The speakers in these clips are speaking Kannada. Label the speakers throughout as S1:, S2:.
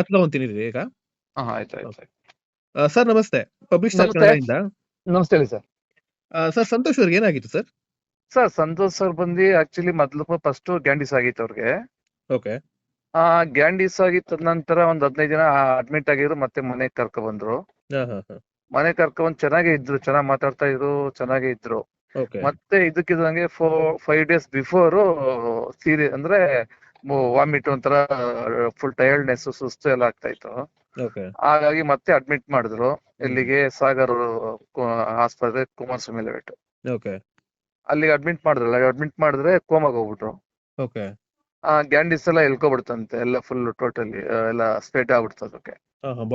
S1: ಮತ್ತೆ ತಗೊಂತೀನಿ ಈಗ.
S2: ಆಯ್ತು ಆಯ್ತು ಆಯ್ತು.
S1: ಸರ್ ನಮಸ್ತೆ. ಪಬ್ಲಿಷ್
S2: ನಮಸ್ತೆ. ಹೇಳಿ ಸರ್.
S1: ಸರ್ ಸಂತೋಷ್ ಅವ್ರಿಗೆ ಏನಾಗಿತ್ತು ಸರ್?
S2: ಸರ್ ಸಂತೋಷ್ ಸರ್ ಬಂದು ಆಕ್ಚುಲಿ ಮೊದ್ಲು ಫಸ್ಟ್ ಗ್ಯಾಂಡಿಸ್ ಆಗಿತ್ತು ಅವ್ರಿಗೆ.
S1: ಓಕೆ.
S2: ಆ ಗ್ಯಾಂಡಿಸ್ ಆಗಿತ್ತ ನಂತರ ಒಂದ್ ಹದಿನೈದು ದಿನ ಅಡ್ಮಿಟ್ ಆಗಿದ್ರು ಮತ್ತೆ ಮನೆಗೆ ಕರ್ಕ ಬಂದ್ರು.
S1: ಮನೆ ಕರ್ಕೊ
S2: ಬಂದ್ ಕರ್ಕೊಂಡ್ ಚೆನ್ನಾಗೇ ಇದ್ರು ಚೆನ್ನಾಗಿ ಮಾತಾಡ್ತಾ ಇದ್ರು ಚೆನ್ನಾಗೇ ಇದ್ರು.
S1: ಓಕೆ.
S2: ಮತ್ತೆ ಇದಕ್ಕಿದಂಗೆ ಫೋರ್ ಫೈವ್ ಡೇಸ್ ಬಿಫೋರ್ ಸೀರಿ ಅಂದ್ರೆ ವಾಮಿಟ್ ಒಂಥರ ಫುಲ್ ಟೈರ್ಡ್ನೆಸ್ ಸುಸ್ತು ಎಲ್ಲ ಆಗ್ತಾ ಇತ್ತು. ಹಾಗಾಗಿ ಮತ್ತೆ ಅಡ್ಮಿಟ್ ಮಾಡಿದ್ರು. ಇಲ್ಲಿಗೆ ಸಾಗರ್ ಆಸ್ಪತ್ರೆ ಕುಮಾರ್ ಸ್ವಾಮಿ
S1: ಓಕೆ
S2: ಅಲ್ಲಿಗೆ ಅಡ್ಮಿಟ್ ಮಾಡಿದ್ರಲ್ಲ ಅಡ್ಮಿಟ್ ಮಾಡಿದ್ರೆ ಕೋಮಾಗ ಹೋಗ್ಬಿಟ್ರು. ಆ ಗ್ಯಾಂಡಿಸ್ ಎಲ್ಲ ಎಲ್ಕೊಬಿಡ್ತಂತೆ ಎಲ್ಲ ಫುಲ್ ಟೋಟಲಿ ಎಲ್ಲ ಸ್ಪ್ರೆಡ್ ಆಗ್ಬಿಡ್ತು ಅದಕ್ಕೆ.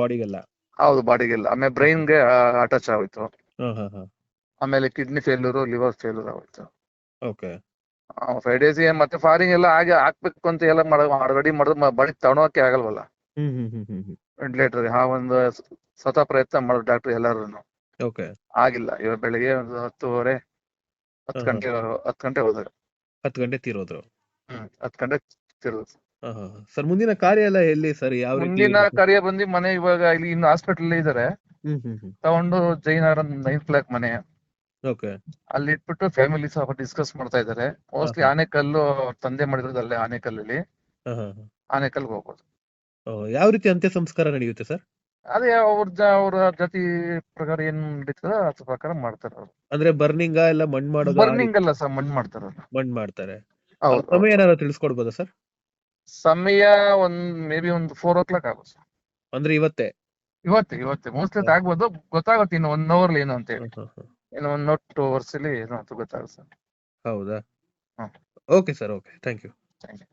S1: ಬಾಡಿಗೆಲ್ಲ
S2: ಹೌದು ಬಾಡಿಗೆಲ್ಲ ಆಮೇಲೆ ಬ್ರೈನ್ಗೆ ಅಟ್ಯಾಚ್ ಆಗೋಯ್ತು.
S1: ಹಾ ಹಾ
S2: ಆಮೇಲೆ ಕಿಡ್ನಿ ಫೇಲ್ಯೂರ್ ಲಿವರ್ ಫೇಲ್ಯೂರ್ ಆಗೋಯ್ತು. ಫೈವ್ ಡೇಸ್ ಮತ್ತೆ ಫಾರಿಂಗ್ ಎಲ್ಲ ಹಾಗೆ ಹಾಕ್ಬೇಕು ಅಂತ ಎಲ್ಲ ರೆಡಿ ಮಾಡಿದ್ರೆ ಬಳಿ ತಗೊಳಕ್ಕೆ ಆಗಲ್ವಲ್ಲ? ವೆಂಟಿಲೇಟರ್ ಆ ಒಂದು ಸ್ವತಃ ಪ್ರಯತ್ನ ಮಾಡೋ ಡಾಕ್ಟರ್ ಎಲ್ಲರೂ
S1: ಓಕೆ.
S2: ಆಗಿಲ್ಲ ಇವಾಗ ಬೆಳಿಗ್ಗೆ ಒಂದು ಹತ್ತುವರೆ ಹತ್ತು ಗಂಟೆ ಹತ್ತು ಗಂಟೆ ಹೋದ್ರು
S1: ಹತ್ತು ಗಂಟೆ ತೀರೋದ್ರು.
S2: ಹತ್ತು ಗಂಟೆ
S1: ಹಾ ಸರ್ ಮುಂದಿನ ಕಾರ್ಯ ಎಲ್ಲ ಎಲ್ಲಿ ಸರ್? ಯಾವ
S2: ಮುಂದಿನ ಕಾರ್ಯ ಬಂದು ಮನೆ ಇವಾಗ ಇಲ್ಲಿ ಇನ್ನು ಹಾಸ್ಪಿಟಲ್ ಇದಾರೆ. ತಗೊಂಡು ಜೈನಗರ ನೈನ್ ಫ್ಲಾಕ್ ಮನೆ.
S1: ಓಕೆ
S2: ಅಲ್ಲಿ ಇಟ್ಬಿಟ್ಟು ಫ್ಯಾಮಿಲಿ ಸಹ ಡಿಸ್ಕಸ್ ಮಾಡ್ತಾ ಇದಾರೆ. ಮೋಸ್ಟ್ಲಿ
S1: ಹಾ.
S2: ಆನೆಕಲ್ಲು ಅವ್ರ ತಂದೆ ಮಾಡಿರೋದು ಅಲ್ಲೇ ಆನೆಕಲ್ಲಲ್ಲಿ.
S1: ಹಾ ಹಾ
S2: ಆನೆಕಲ್ಗೆ ಹೋಗ್ಬೋದು.
S1: ಓ, ಯಾವ ರೀತಿ ಅಂತ್ಯ ಸಂಸ್ಕಾರ ನಡೆಯುತ್ತೆ ಸರ್?
S2: ಅದೇ ಅವ್ರ ಅವ್ರ ಜಾತಿ ಪ್ರಕಾರ ಏನ್ ನಡೀತದ ಅದ್ರ ಪ್ರಕಾರ ಮಾಡ್ತಾರೆ ಅವ್ರು.
S1: ಅಂದ್ರೆ ಬರ್ನಿಂಗ್ ಎಲ್ಲ ಮಣ್ಣು ಮಾಡೋದು?
S2: ಬರ್ನಿಂಗ್ ಅಲ್ಲ ಸರ್ ಮಣ್ಣು ಮಾಡ್ತಾರೆ ಅವ್ರು.
S1: ಮಣ್ಣ್ ಮಾಡ್ತಾರೆ. ಸಮಯ ಏನಾದ್ರು ತಿಳಿಸ್ಕೊಡ್ಬೋದಾ ಸರ್?
S2: ಸಮಯ ಒಂದ್ ಮೇ ಬಿ ಒಂದು ಫೋರ್ ಓ ಕ್ಲಾಕ್ ಆಗುತ್ತೆ ಸರ್.
S1: ಅಂದ್ರೆ ಇವತ್ತೇ?
S2: ಇವತ್ತೇ ಇವತ್ತೇ. ಮೋಸ್ಟ್ಲಿ. ಆಗ್ಬೋದು. ಗೊತ್ತಾಗುತ್ತೆ ಇನ್ನು ಒನ್ ಅವರ್ ಏನು ಅಂತ ಹೇಳಿ. ಇನ್ನು ಒನ್ ನಾಟ್ ಟೂ ಅವರ್ಸ್ ಅಲ್ಲಿ ಏನು ಗೊತ್ತಾಗುತ್ತೆ ಸರ್.
S1: ಹೌದಾ?
S2: ಹ್ಮ್.
S1: Okay sir okay thank you
S2: thank you